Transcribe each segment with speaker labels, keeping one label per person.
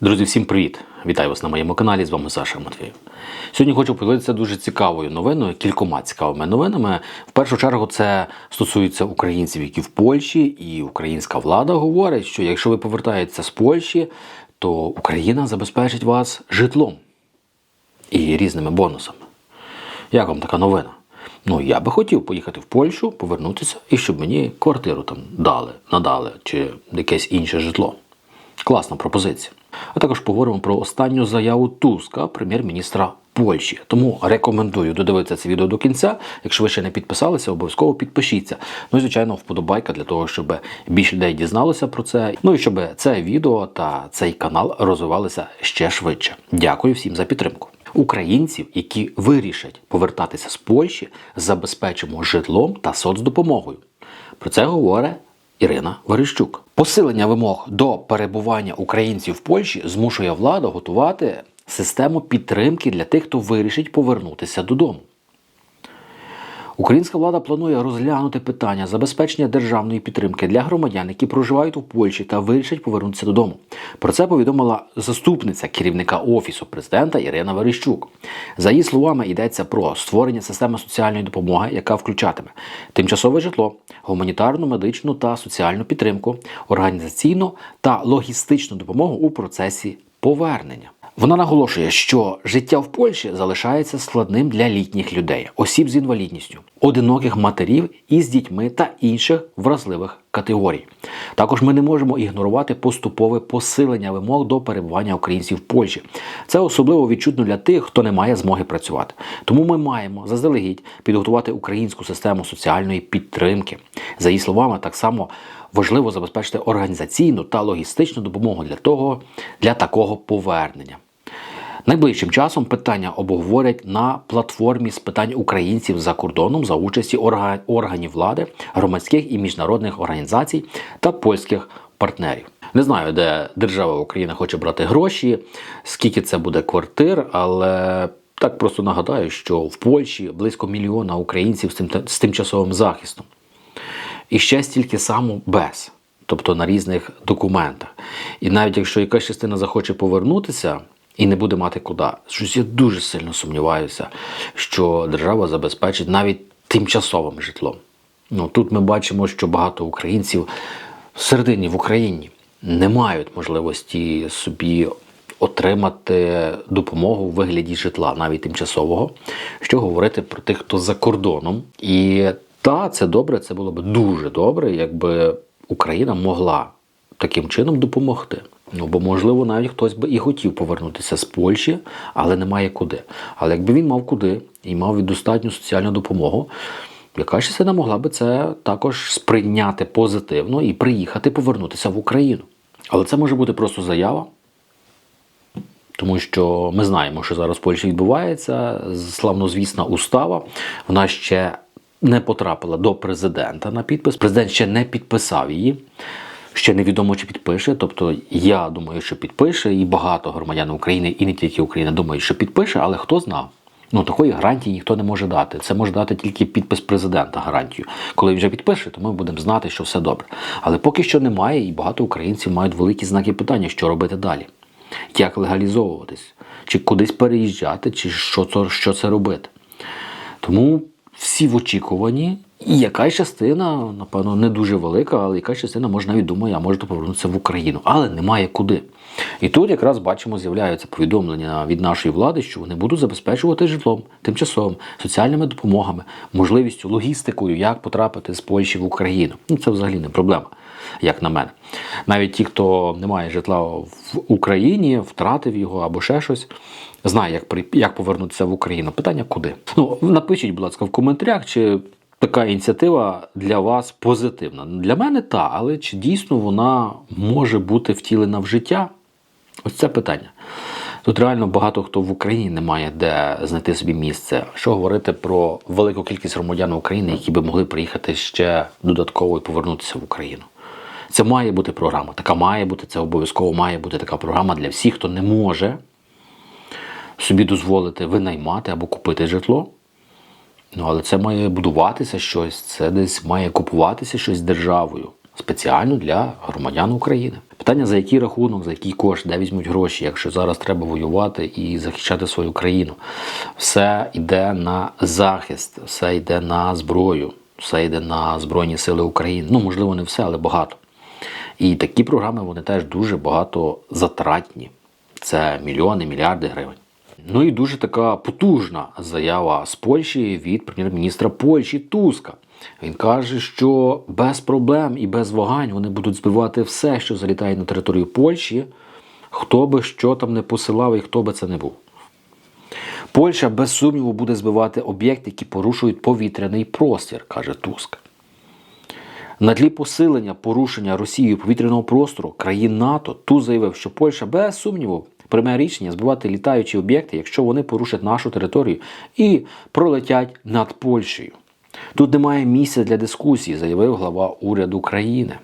Speaker 1: Друзі, всім привіт! Вітаю вас на моєму каналі. З вами Саша Матвій. Сьогодні хочу поділитися дуже цікавою новиною, кількома цікавими новинами. В першу чергу це стосується українців, які в Польщі, і українська влада говорить, що якщо ви повертаєтеся з Польщі, то Україна забезпечить вас житлом і різними бонусами. Як вам така новина? Ну, я би хотів поїхати в Польщу, повернутися і щоб мені квартиру там дали, надали чи якесь інше житло. Класна пропозиція. А також поговоримо про останню заяву Туска, прем'єр-міністра Польщі. Тому рекомендую додивитися це відео до кінця. Якщо ви ще не підписалися, обов'язково підпишіться. Ну і звичайно, вподобайка для того, щоб більше людей дізналося про це. Ну і щоб це відео та цей канал розвивалися ще швидше. Дякую всім за підтримку. Українців, які вирішать повертатися з Польщі, забезпечимо житлом та соцдопомогою. Про це говорить Ірина Верещук. Посилення вимог до перебування українців в Польщі змушує владу готувати систему підтримки для тих, хто вирішить повернутися додому. Українська влада планує розглянути питання забезпечення державної підтримки для громадян, які проживають у Польщі та вирішать повернутися додому. Про це повідомила заступниця керівника офісу президента Ірина Верещук. За її словами, йдеться про створення системи соціальної допомоги, яка включатиме тимчасове житло, гуманітарну, медичну та соціальну підтримку, організаційну та логістичну допомогу у процесі повернення. Вона наголошує, що життя в Польщі залишається складним для літніх людей, осіб з інвалідністю, одиноких матерів із дітьми та інших вразливих категорій. Також ми не можемо ігнорувати поступове посилення вимог до перебування українців в Польщі. Це особливо відчутно для тих, хто не має змоги працювати. Тому ми маємо заздалегідь підготувати українську систему соціальної підтримки. За її словами, так само важливо забезпечити організаційну та логістичну допомогу для того для такого повернення. Найближчим часом питання обговорять на платформі з питань українців за кордоном за участі органів влади, громадських і міжнародних організацій та польських партнерів. Не знаю, де держава Україна хоче брати гроші, скільки це буде квартир, але так просто нагадаю, що в Польщі близько мільйона українців з тимчасовим захистом. І ще стільки само без, тобто на різних документах. І навіть якщо якась частина захоче повернутися і не буде мати куди, щось я дуже сильно сумніваюся, що держава забезпечить навіть тимчасовим житлом. Ну тут ми бачимо, що багато українців всередині в Україні не мають можливості собі отримати допомогу у вигляді житла, навіть тимчасового, що говорити про тих, хто за кордоном. І та це добре, це було б дуже добре, якби Україна могла таким чином допомогти. Ну, бо, можливо, навіть хтось би і хотів повернутися з Польщі, але немає куди. Але якби він мав куди і мав достатню соціальну допомогу, якась частина могла би це також сприйняти позитивно і приїхати повернутися в Україну. Але це може бути просто заява, тому що ми знаємо, що зараз в Польщі відбувається. Славнозвісна устава. Вона ще не потрапила до президента на підпис. Президент ще не підписав її. Ще невідомо, чи підпише. Тобто, я думаю, що підпише, і багато громадян України, і не тільки України, думають, що підпише, але хто знав? Ну, такої гарантії ніхто не може дати. Це може дати тільки підпис президента гарантію. Коли він вже підпише, то ми будемо знати, що все добре. Але поки що немає, і багато українців мають великі знаки питання, що робити далі. Як легалізовуватись, чи кудись переїжджати, чи що це, що це робити. Тому всі в очікуванні, і якась частина, напевно, не дуже велика, але якась частина може навіть думає, а може повернутися в Україну, але немає куди. І тут якраз бачимо, з'являються повідомлення від нашої влади, що вони будуть забезпечувати житлом, тимчасовим, соціальними допомогами, можливістю, логістикою, як потрапити з Польщі в Україну. Ну це взагалі не проблема, як на мене. Навіть ті, хто не має житла в Україні, втратив його або ще щось, знає, як при як повернутися в Україну. Питання куди? Ну напишіть, будь ласка, в коментарях, чи така ініціатива для вас позитивна. Для мене та, але чи дійсно вона може бути втілена в життя? Ось це питання. Тут реально багато хто в Україні не має де знайти собі місце. Що говорити про велику кількість громадян України, які би могли приїхати ще додатково і повернутися в Україну. Це має бути програма. Така має бути, це обов'язково має бути така програма для всіх, хто не може собі дозволити винаймати або купити житло. Ну, але це має будуватися щось, це десь має купуватися щось державою спеціально для громадян України. Питання за який рахунок, за який кошт, де візьмуть гроші, якщо зараз треба воювати і захищати свою країну. Все йде на захист, все йде на зброю, все йде на Збройні Сили України. Ну, можливо, не все, але багато. І такі програми вони теж дуже багато затратні. Це мільйони, мільярди гривень. Ну і дуже така потужна заява з Польщі від прем'єр-міністра Польщі Туска. Він каже, що без проблем і без вагань вони будуть збивати все, що залітає на територію Польщі, хто би що там не посилав і хто би це не був. Польща без сумніву буде збивати об'єкти, які порушують повітряний простір, каже Туск. На тлі посилення порушення Росією повітряного простору країн НАТО Туз заявив, що Польща без сумніву прийме рішення збивати літаючі об'єкти, якщо вони порушать нашу територію і пролетять над Польщею. Тут немає місця для дискусії, заявив глава уряду країни.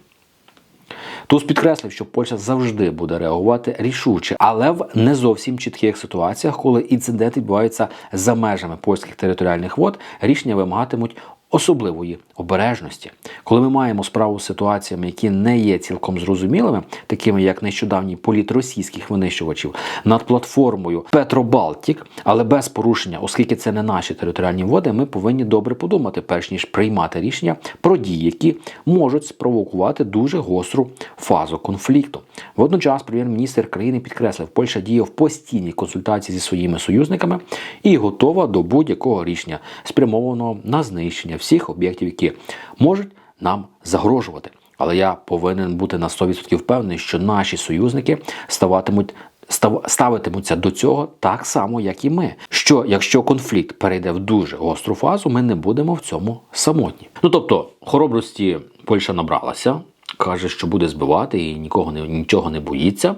Speaker 1: Туз підкреслив, що Польща завжди буде реагувати рішуче, але в не зовсім чітких ситуаціях, коли інциденти відбуваються за межами польських територіальних вод, рішення вимагатимуть особливої обережності. Коли ми маємо справу з ситуаціями, які не є цілком зрозумілими, такими як нещодавній політ російських винищувачів над платформою Петробалтік, але без порушення, оскільки це не наші територіальні води, ми повинні добре подумати, перш ніж приймати рішення про дії, які можуть спровокувати дуже гостру фазу конфлікту. Водночас прем'єр-міністр країни підкреслив, Польща діє в постійній консультації зі своїми союзниками і готова до будь-якого рішення, спрямованого на знищення всіх об'єктів, які можуть нам загрожувати. Але я повинен бути на 100% впевнений, що наші союзники ставатимуть. став- Ставитимуться до цього так само, як і ми. Що якщо конфлікт перейде в дуже гостру фазу, ми не будемо в цьому самотні. Ну тобто, хоробрості Польща набралася, каже, що буде збивати і нікого не нічого не боїться.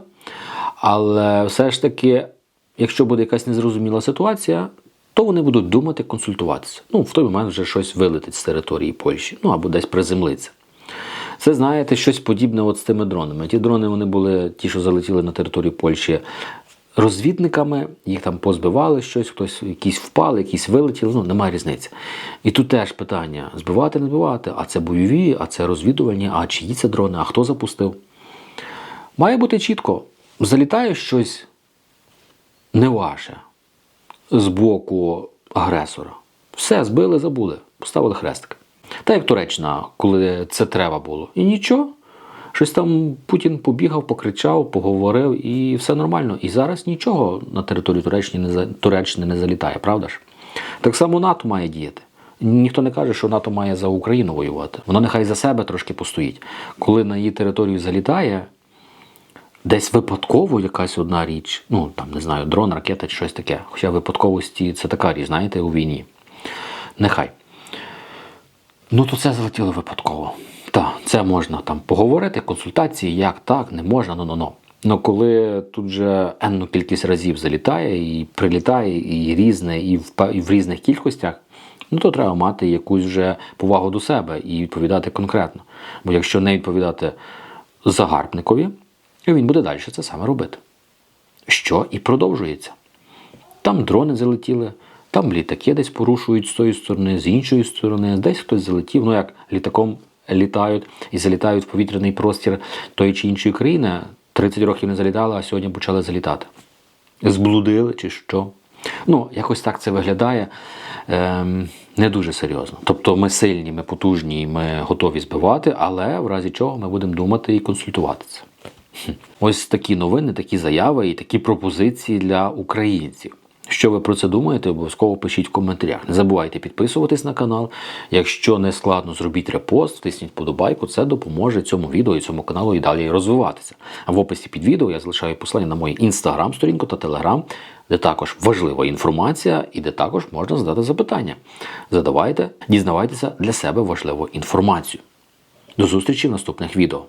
Speaker 1: Але все ж таки, якщо буде якась незрозуміла ситуація, то вони будуть думати, консультуватися. Ну, в той момент вже щось вилетить з території Польщі, ну або десь приземлиться. Це, знаєте, щось подібне от з тими дронами. Ті дрони вони були ті, що залетіли на територію Польщі розвідниками, їх там позбивали щось, хтось якісь впали, якісь вилетіли, ну немає різниці. І тут теж питання: збивати, не збивати, а це бойові, а це розвідувальні, а чиї це дрони, а хто запустив. Має бути чітко. Залітає щось не ваше з боку агресора. Все, збили, забули, поставили хрестик. Та як Туреччина, коли це треба було. І нічого. Щось там Путін побігав, покричав, поговорив, і все нормально. І зараз нічого на територію Туреччини не, за- Туреччини не залітає, правда ж? Так само НАТО має діяти. Ніхто не каже, що НАТО має за Україну воювати. Воно нехай за себе трошки постоїть. Коли на її територію залітає, десь випадково якась одна річ, ну там не знаю, дрон, ракета чи щось таке. Хоча випадковості це така річ, знаєте, у війні. Нехай. Ну, то це залетіло випадково. Так, це можна там поговорити, консультації, як так, не можна, ну ну коли тут же енну кількість разів залітає і прилітає, і різне, і в, і в різних кількостях, ну то треба мати якусь вже повагу до себе і відповідати конкретно. Бо якщо не відповідати загарбникові, він буде далі це саме робити. Що і продовжується. Там дрони залетіли, там літаки десь порушують з тої сторони, з іншої сторони, десь хтось залетів, ну як літаком літають і залітають в повітряний простір тої чи іншої країни. 30 років не залітали, а сьогодні почали залітати. Зблудили чи що. Ну, якось так це виглядає ем, не дуже серйозно. Тобто ми сильні, ми потужні, ми готові збивати, але в разі чого ми будемо думати і консультуватися. Ось такі новини, такі заяви і такі пропозиції для українців. Що ви про це думаєте, обов'язково пишіть в коментарях. Не забувайте підписуватись на канал. Якщо не складно, зробіть репост, тисніть подобайку. Це допоможе цьому відео і цьому каналу і далі розвиватися. А в описі під відео я залишаю посилання на мою інстаграм-сторінку та телеграм, де також важлива інформація і де також можна задати запитання. Задавайте, дізнавайтеся для себе важливу інформацію. До зустрічі в наступних відео.